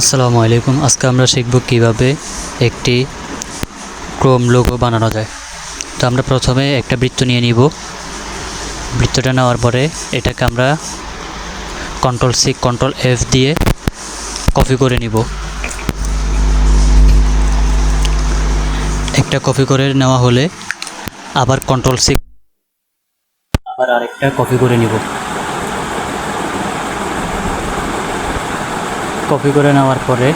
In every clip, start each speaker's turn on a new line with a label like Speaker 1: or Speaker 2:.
Speaker 1: আসসালামু আলাইকুম। আজকে আমরা শিখব কীভাবে একটি ক্রোম লোগো বানানো যায়। তো আমরা প্রথমে একটা বৃত্ত নিয়ে নিব। বৃত্তটা নেওয়ার পরে এটাকে আমরা কন্ট্রোল সি কন্ট্রোল এফ দিয়ে কপি করে নিব। একটা কপি করে নেওয়া হলে আবার কন্ট্রোল সি আবার আরেকটা কপি করে নিব। কপি করে নেওয়ার পরে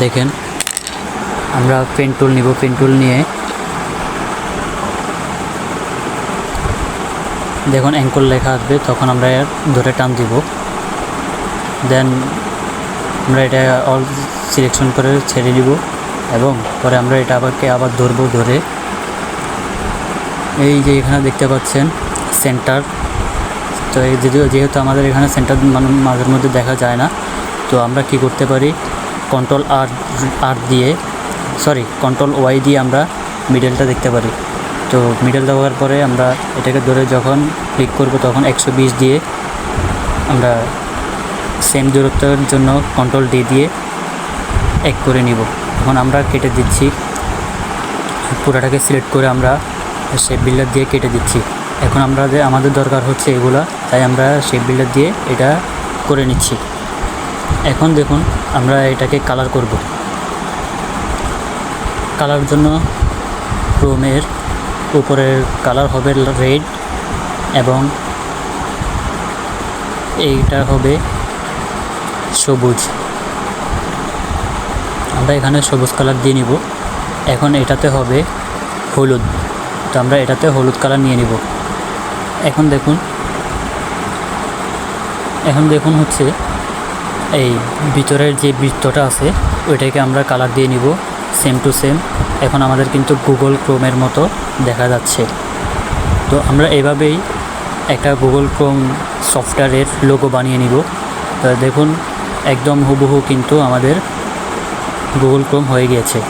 Speaker 1: দেখেন, আমরা পেন টুল নিব, পেন টুল নিয়ে দেখুন অ্যাঙ্কল লেখা আসবে, তখন আমরা এর ধরে টান দিব। দেন আমরা এটা অল সিলেকশন করে ছেড়ে দিব এবং পরে আমরা এটা আবারকে আবার ধরবো ধরে। এই যে এখানে দেখতে পাচ্ছেন সেন্টার তো যেহেতু আমাদের এখানে সেন্টার মাঝের মধ্যে দেখা যায় না, তো আমরা কি করতে পারি? কন্ট্রোল আর আর দিয়ে সরি কন্ট্রোল ওয়াই দিয়ে আমরা মিডলটা দেখতে পারি। তো মিডল দেওয়ার পরে আমরা এটাকে ধরে যখন ক্লিক করব তখন একশো বিশ দিয়ে আমরা সেম দূরত্বের জন্য কন্ট্রোল ডি দিয়ে এক করে নিব। এখন আমরা কেটে দিচ্ছি। পুরাটাকে সিলেক্ট করে আমরা শেপ বিল্ডার দিয়ে কেটে দিচ্ছি। এখন আমরা যে আমাদের দরকার হচ্ছে এগুলা, তাই আমরা শেপ বিল্ডার দিয়ে এটা করে নিচ্ছি। এখন দেখুন, আমরা এটাকে কালার করব। কালার জন্য ক্রোমের উপরের কালার হবে রেড এবং এইটা হবে সবুজ। আমরা এখানে সবুজ কালার দিয়ে নিব। এখন এটাতে হবে হলুদ। তো আমরা এটাতে হলুদ কালার নিয়ে নিব। এখন দেখুন। এখন দেখুন হচ্ছে এই ভিতরের যে বৃত্তটা আছে, ওইটাকে আমরা কালার দিয়ে নিব সেম টু সেম এখন আমাদের কিন্তু গুগল ক্রোমের মতো দেখা যাচ্ছে। তো আমরা এভাবেই একটা গুগল ক্রোম সফটওয়্যারের লোগো বানিয়ে নিব। তো দেখুন, একদম হুবহু কিন্তু আমাদের গুগল ক্রোম হয়ে গিয়েছে।